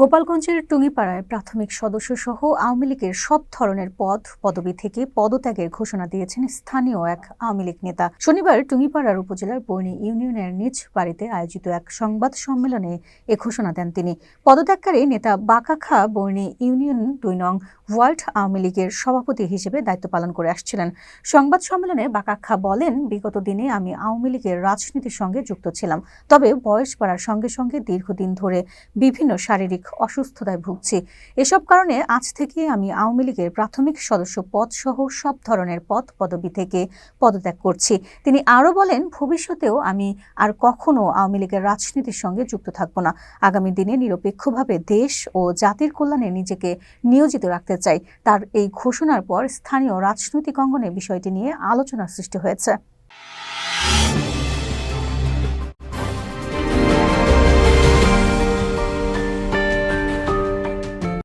গোপালগঞ্জের টুঙ্গিপাড়ায় প্রাথমিক সদস্য সহ আওয়ামী লীগের সব ধরনের পদ, পদবি থেকে পদত্যাগের ঘোষণা দিয়েছেন স্থানীয় এক আওয়ামী লীগ নেতা। শনিবার টুঙ্গিপাড়ার উপজেলার বর্ণি ইউনিয়নের নিজ বাড়িতে আয়োজিত এক সংবাদ সম্মেলনে এ ঘোষণা দেন তিনি। পদত্যাগকারী নেতা বাকাখা বর্ণি ইউনিয়ন দুই নং ওয়ার্ল্ড আওয়ামী লীগের সভাপতি হিসেবে দায়িত্ব পালন করে আসছিলেন। সংবাদ সম্মেলনে বাকাক্ষা বলেন, বিগত দিনে আমি আওয়ামী লীগের রাজনীতির সঙ্গে যুক্ত ছিলাম, তবে বয়স বাড়ার সঙ্গে সঙ্গে দীর্ঘদিন ধরে বিভিন্ন শারীরিক অসুস্থতায় ভুগছি। এসব কারণে আজ থেকে আমি আওয়ামী লীগের প্রাথমিক সদস্য পদ সহ সব ধরনের পদ পদবি থেকে পদত্যাগ করছি। তিনি আরও বলেন, ভবিষ্যতেও আমি আর কখনো আওয়ামী লীগের রাজনীতির সঙ্গে যুক্ত থাকব না। আগামী দিনে নিরপেক্ষভাবে দেশ ও জাতির কল্যাণে নিজেকে নিয়োজিত রাখতে চাই। তার এই ঘোষণার পর স্থানীয় রাজনৈতিক অঙ্গনে বিষয়টি নিয়ে আলোচনার সৃষ্টি হয়েছে।